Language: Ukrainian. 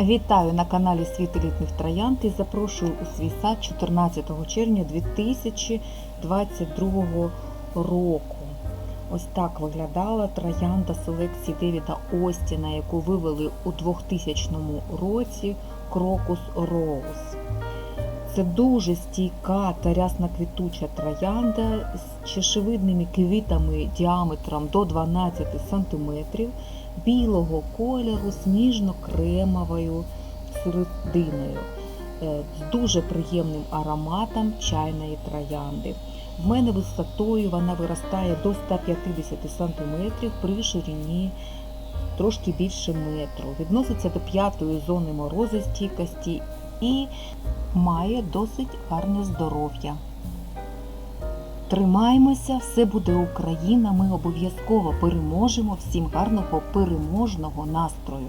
Вітаю на каналі Світ елітних троянд і запрошую у свій сад 14 червня 2022 року. Ось так виглядала троянда селекції Девіда Остіна, яку вивели у 2000 році Крокус Роуз. Це дуже стійка та рясна квітуча троянда з чешевидними квітами діаметром до 12 см, білого кольору з ніжно-кремовою серединою, е, з дуже приємним ароматом чайної троянди. В мене висотою вона виростає до 150 см при ширині трошки більше метру. Відноситься до п'ятої зони морозостійкості і має досить гарне здоров'я. Тримаємося, все буде Україна. Ми обов'язково переможемо. Всім гарного переможного настрою.